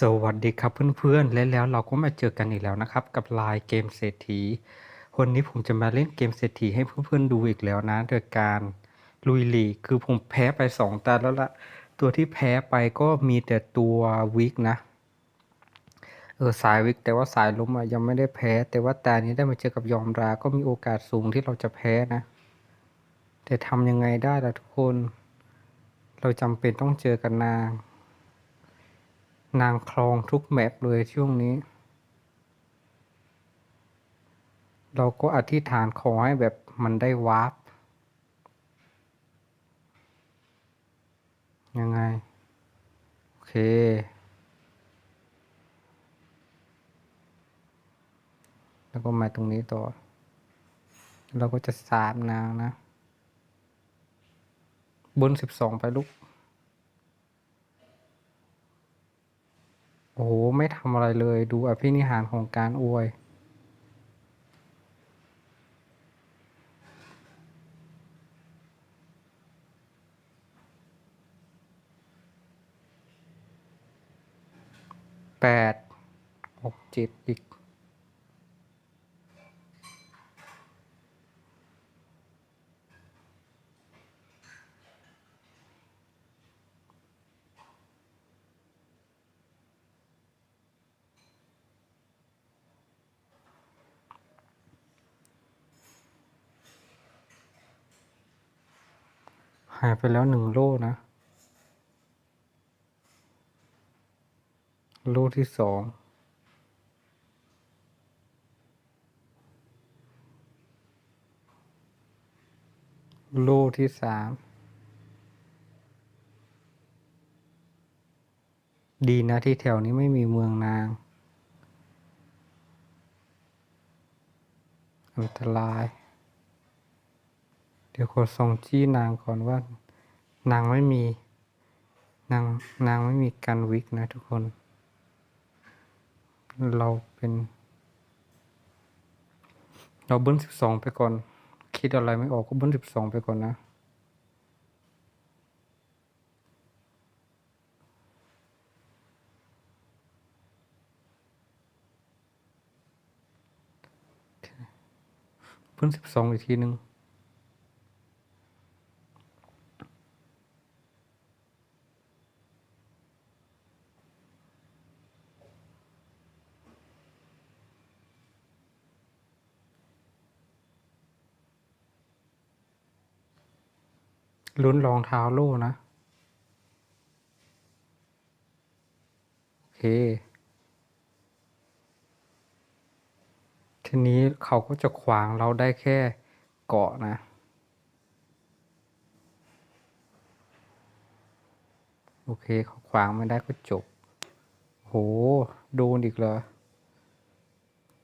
สวัสดีครับเพื่อนๆและแล้วเราก็มาเจอกันอีกแล้วนะครับ กับไลน์เกมเศรษฐีวันนี้ผมจะมาเล่นเกมเศรษฐีให้เพื่อนๆดูอีกแล้วนะโดยการลุยลีคือผมแพ้ไปสองตาแล้วละตัวที่แพ้ไปก็มีแต่ตัววิกนะเออสายวิกแต่ว่าสายล้มอะยังไม่ได้แพ้ แต่ว่าตานี้ได้มาเจอกับยอมราก็มีโอกาสสูงที่เราจะแพ้นะ แต่ทำยังไงได้ล่ะทุกคน เราจำเป็นต้องเจอกันนาง นางคลองทุกแมปเลยช่วงนี้ เราก็อธิษฐานขอให้แบบมันได้วาร์ปยังไง โอเค แล้วก็มาตรงนี้ต่อ เราก็จะสามนางนะ บนสิบสองไปลูก โอ้โห ไม่ทำอะไรเลยดูอภินิหารของการอวย แปดหกเจ็ดอีก หายไปแล้วหนึ่งโล่นะ โล่ที่สองโล่ที่สามดีนะที่แถวนี้ไม่มีเมืองนาง อันตราย ดี๋ยวขอส่งจี้นางก่อนว่า นางไม่มี นางนางไม่มีการวิกนะทุกคน เราเป็น เราเบิ้ลสิบสองไปก่อน คิดอะไรไม่ออกก็เบิ้ลสิบสองไปก่อนนะเบิ้ลสิบสองอีกทีหนึ่ง ลุ้นรองเท้าโล่นะ โอเค ทีนี้เขาก็จะขวางเราได้แค่เกาะนะ โอเค เขาขวางไม่ได้ก็จบ โห โดนอีกเหรอ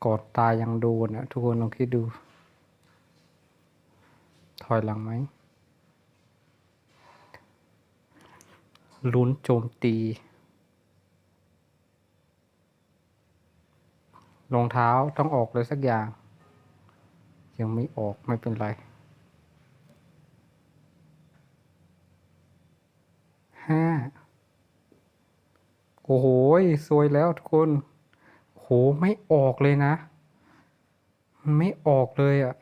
กอดตายยังโดนอะทุกคนลองคิดดู ถอยหลังไหม ลุ้นโจมตี รองเท้าต้องออกเลยสักอย่าง ยังไม่ออกไม่เป็นไร ห้า โอ้โหสวยแล้วทุกคนโหไม่ออกเลยนะ ไม่ออกเลยอะ่ะ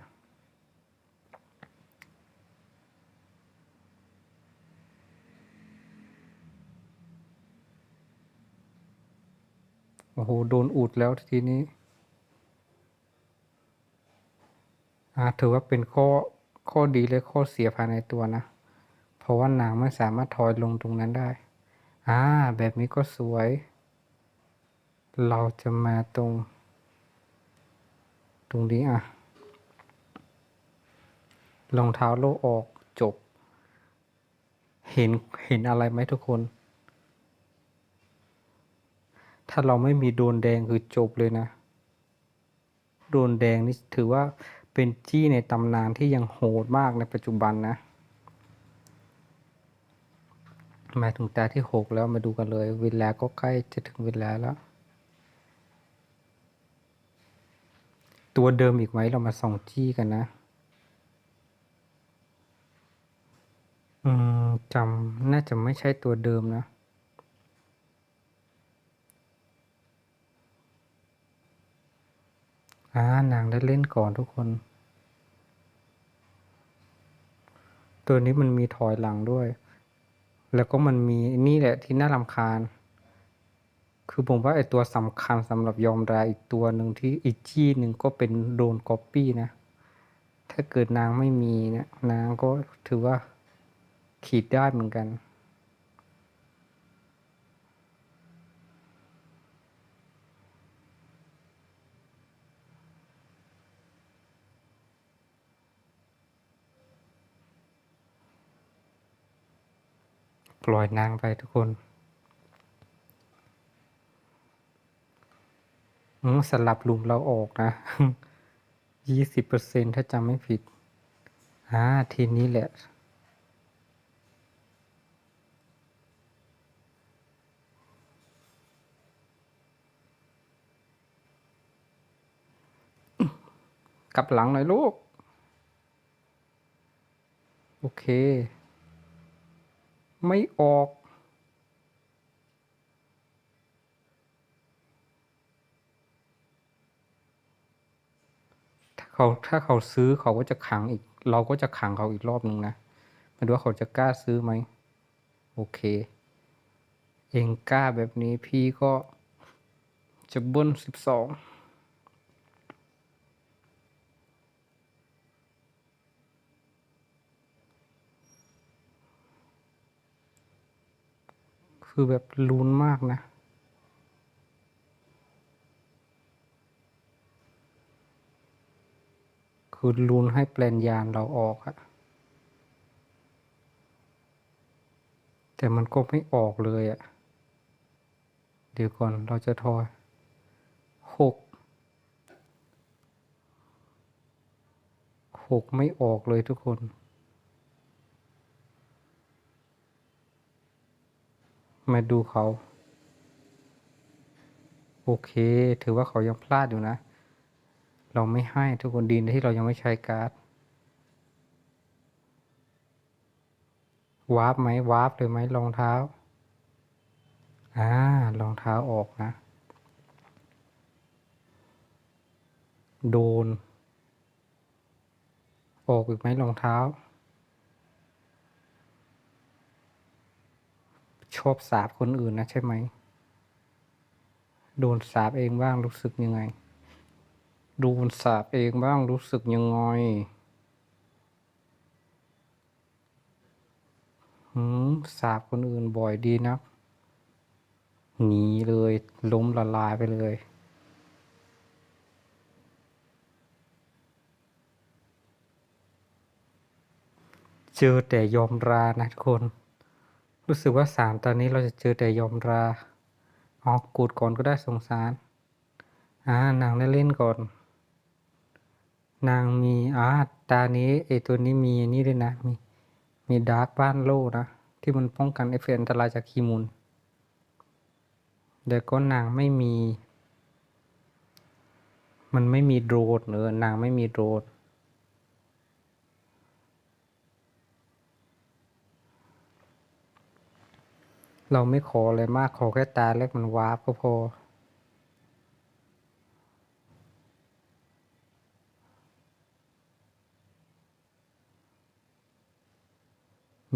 โอ้โห โดนอุดแล้วทีนี้อ่าถือว่าเป็นข้อข้อดีและข้อเสียภายในตัวนะ เพราะว่านางไม่สามารถถอยลงตรงนั้นได้ อ่า แบบนี้ก็สวย เราจะมาตรง ตรงนี้อะ รองเท้าโลออกจบ เห็นเห็นอะไรไหมทุกคน ถ้าเราไม่มีโดนแดงคือจบเลยนะ โดนแดงนี่ถือว่าเป็นจี้ในตำนานที่ยังโหดมากในปัจจุบันนะมาถึงตาที่หกแล้วมาดูกันเลย เวลาก็ใกล้จะถึงเวลาแล้ว ตัวเดิมอีกไหมเรามาส่องจี้กันนะ อืมจำน่าจะไม่ใช่ตัวเดิมนะ อ่านางได้เล่นก่อนทุกคน ตัวนี้มันมีถอยหลังด้วย แล้วก็มันมีนี่แหละที่น่ารำคาญ คือผมว่าไอตัวสำคัญสำหรับยอมรายอีกตัวหนึ่งที่อีกจี้หนึ่งก็เป็นโดนก๊อปปี้นะ ถ้าเกิดนางไม่มีเนี่ยนางก็ถือว่าขีดได้เหมือนกัน ปล่อยนางไปทุกคนสลับลุมเราออกนะยี่สิบเปอร์เซ็นถ้าจำไม่ผิดอ่าทีนี้แหละ กลับหลังหน่อยลูก โอเค ไม่ออก ถ้าเขาถ้าเขาซื้อเขาก็จะขังอีก เราก็จะขังเขาอีกรอบหนึ่งนะมาดูว่าเขาจะกล้าซื้อไหม โอเค เองกล้าแบบนี้พี่ก็จะบิ้ลสิบสอง คือแบบลุ้นมากนะ คือลุ้นให้แปลนยานเราออกอะแต่มันก็ไม่ออกเลยอะเดี๋ยวก่อนเราจะทอยหกหกไม่ออกเลยทุกคน มาดูเขา โอเค ถือว่าเขายังพลาดอยู่นะ เราไม่ให้ทุกคนดีนะที่เรายังไม่ใช้การ์ดวาร์ปไหมวาร์ปเลยไหมรองเท้าอ่ารองเท้าออกนะ โดน ออกอีกไหมรองเท้า ชอบสาบคนอื่นนะใช่ไหม โดนสาบเองบ้างรู้สึกยังไง โดนสาบเองบ้างรู้สึกยังไงหืมสาบคนอื่นบ่อยดีนะหนีเลยล้มละลายไปเลยเจอแต่ยอมรานะทุกคน รู้สึกว่าสามตอนนี้เราจะเจอแต่ยอมราออกกูดก่อนก็ได้สงสาร อ่านางได้เล่นก่อน นางมีอ่าตานี้ไอตัวนี้มีอันนี่ด้วยนะ มีมีดาร์กบ้านโลนะ ที่มันป้องกันเอฟเฟกต์อันตรายจากคีมูลแต่ก็นางไม่มี มันไม่มีโดรนเนอนางไม่มีโดรน เราไม่ขออะไรมากขอแค่ตาเล็กมันวาร์ปก็พอ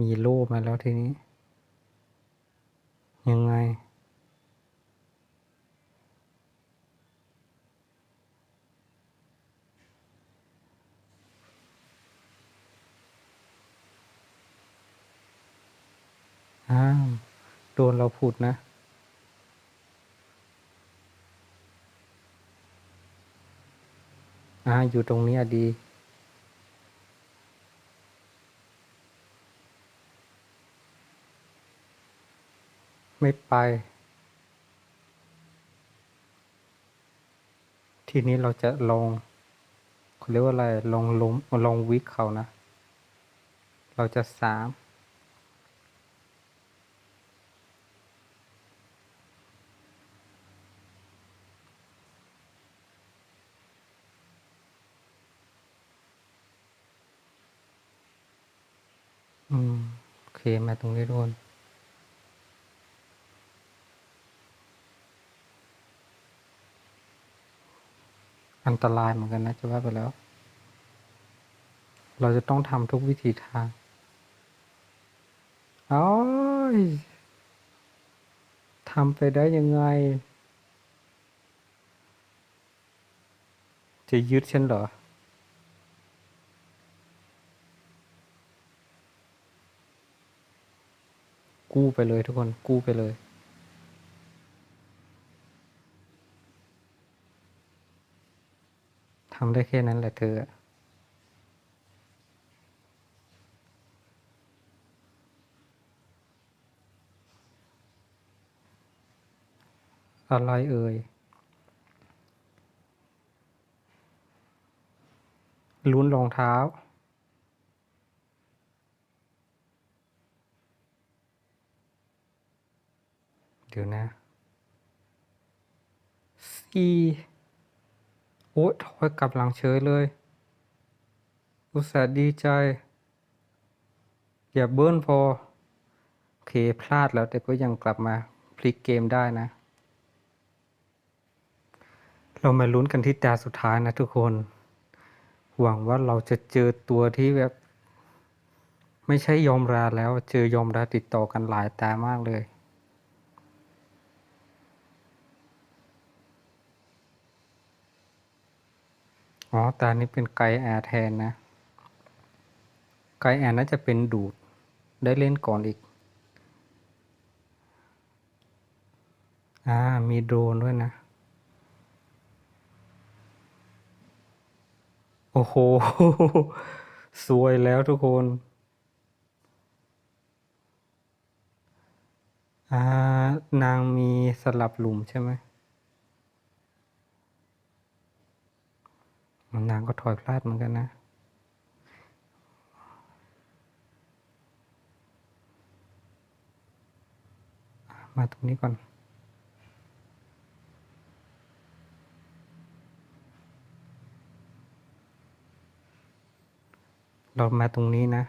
มีรูปมาแล้วทีนี้ ยังไง โดนเราพูดนะ อ่า อยู่ตรงนี้ดี ไม่ไป ทีนี้เราจะลองเขาเรียกว่าอะไร ลองล้มลองวิกเขานะ เราจะสาม อืมโอเคมาตรงนี้โดนออันตรายเหมือนกันนะจะว่าไปแล้ว เราจะต้องทำทุกวิธีทางโอ้ยทำไปได้ยังไง จะยึดฉันเหรอ กู้ไปเลยทุกคนกู้ไปเลยทำได้แค่นั้นแหละเธออะอะไรเอ่ย ลุ้นรองเท้า ดี๋ยวนะสี่โอ้ยถอยกลับหลังเฉยเลย อุตส่าห์ดีใจ อย่าเบิ้ลพอ โอเค พลาดแล้วแต่ก็ยังกลับมาพลิกเกมได้นะ เรามาลุ้นกันที่ตาสุดท้ายนะทุกคน หวังว่าเราจะเจอตัวที่แบบ ไม่ใช่ยอมราแล้ว เจอยอมราติดต่อกันหลายตามากเลย อ๋อ ตานี้เป็นไกแอร์แทนนะ ไกแอร์น่าจะเป็นดูด ได้เล่นก่อนอีก อ่า มีโดรนด้วยนะ โอ้โห สวยแล้วทุกคน อ่า นางมีสลับหลุมใช่ไหม นางก็ถอยพลาดเหมือนกันนะ มาตรงนี้ก่อนเรามาตรงนี้นะ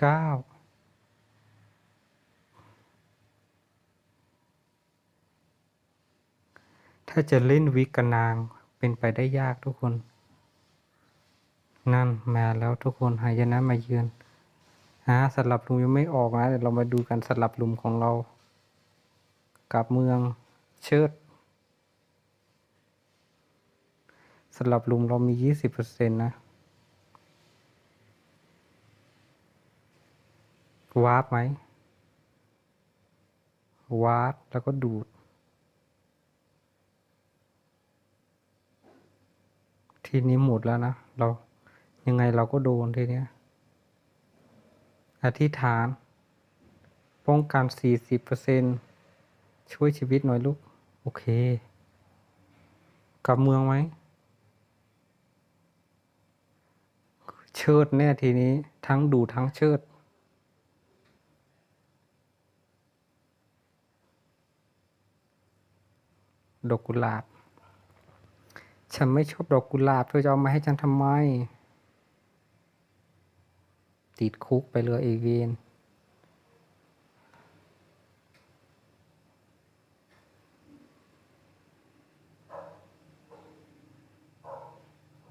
เก้า ถ้าจะเล่นวิกกนางเป็นไปได้ยากทุกคน นั่นมาแล้วทุกคนหายนะมาเยือนฮะสลับลุมยังไม่ออกนะเดี๋ยวเรามาดูกันสลับลุมของเรา กับเมืองเชิดสลับลุมเรามียี่สิบเปอร์เซ็นต์นะวาร์ปไหมวาร์ปแล้วก็ดูด ทีนี้หมดแล้วนะ เรายังไงเราก็โดนทีเนี้ย อธิษฐาน ป้องกัน 40%ช่วยชีวิตหน่อยลูก โอเค กลับเมืองไหม เชิดแน่ทีนี้ ทั้งดูทั้งเชิดดอกกุหลาบ ฉันไม่ชอบดอกกุหลาบเธอจะเอามาให้ฉันทำไม ติดคุกไปเลยเอเวน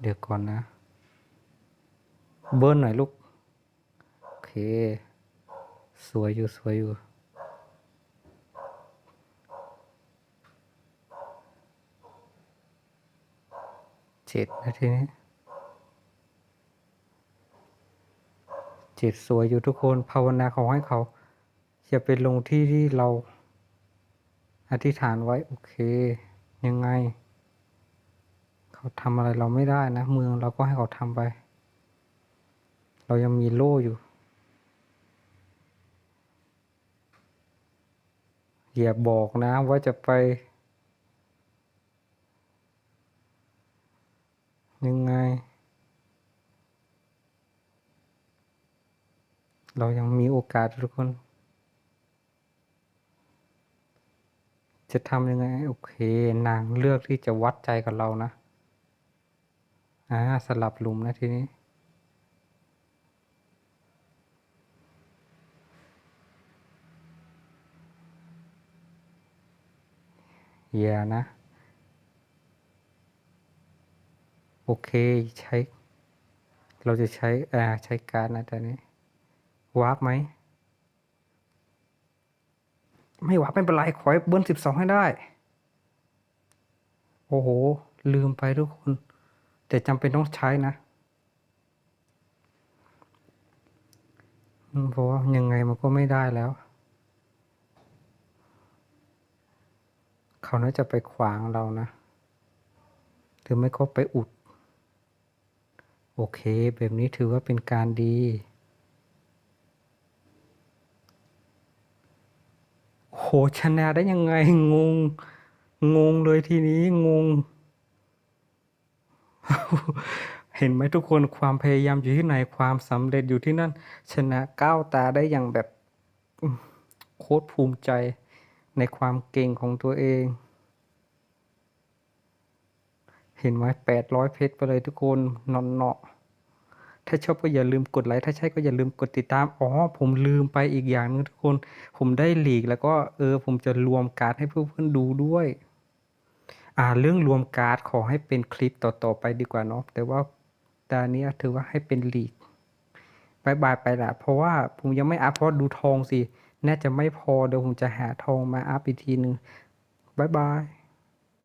เดี๋ยวก่อนนะ เบิ้ลหน่อยลูก โอเค สวยอยู่ สวยอยู่ จ็ดนาทีนี้จ็ดสวยอยู่ทุกคนภาวนาขอให้เขาอย่าไปลงที่ที่เราอธิษฐานไว้ โอเค ยังไง เขาทำอะไรเราไม่ได้นะ เมืองเราก็ให้เขาทำไป เรายังมีโล่อยู่อย่าบอกนะว่าจะไป ยังไง เรายังมีโอกาสทุกคน จะทำยังไง โอเค นางเลือกที่จะวัดใจกับเรานะอ่าสลับหลุมนะทีนี้อย่านะ โอเค ใช้ เราจะใช้อ่าใช้การนะตอนนี้ วาร์ปไหม ไม่วาร์ปไม่เป็นไร ขอให้เบิ้ลสิบสองให้ได้ โอ้โห ลืมไปทุกคน แต่จำเป็นต้องใช้นะเพราะว่ายังไงมันก็ไม่ได้แล้ว เขาน่าจะไปขวางเรานะหรือไม่ก็ไปอุด โอเค แบบนี้ถือว่าเป็นการดี หชนะได้ยังไงงง งงเลยทีนี้งง เห็นไหมทุกคนความพยายามอยู่ที่ไหนความสำเร็จอยู่ที่นั่น ชนะก้าวตาได้อย่างแบบโคตรภูมิใจในความเก่งของตัวเอง เห็นไหมแปดร้อยเพชรไปเลยทุกคนนอนเนาะ ถ้าชอบก็อย่าลืมกดไลค์ถ้าใช่ก็อย่าลืมกดติดตามอ๋อผมลืมไปอีกอย่างหนึงทุกคน ผมได้หลีกแล้วก็เออผมจะรวมการ์ดให้เพื่อนๆดูด้วย อ่าเรื่องรวมการ์ดขอให้เป็นคลิปต่อๆไปดีกว่าเนาะแต่ว่าตอนนี้ถือว่าให้เป็นหลีกบายบายไปละเพราะว่าผมยังไม่อัพเพราะดูทองสิ น่าจะไม่พอเดี๋ยวผมจะหาทองมาอัพอีกทีหนึ่งบายบาย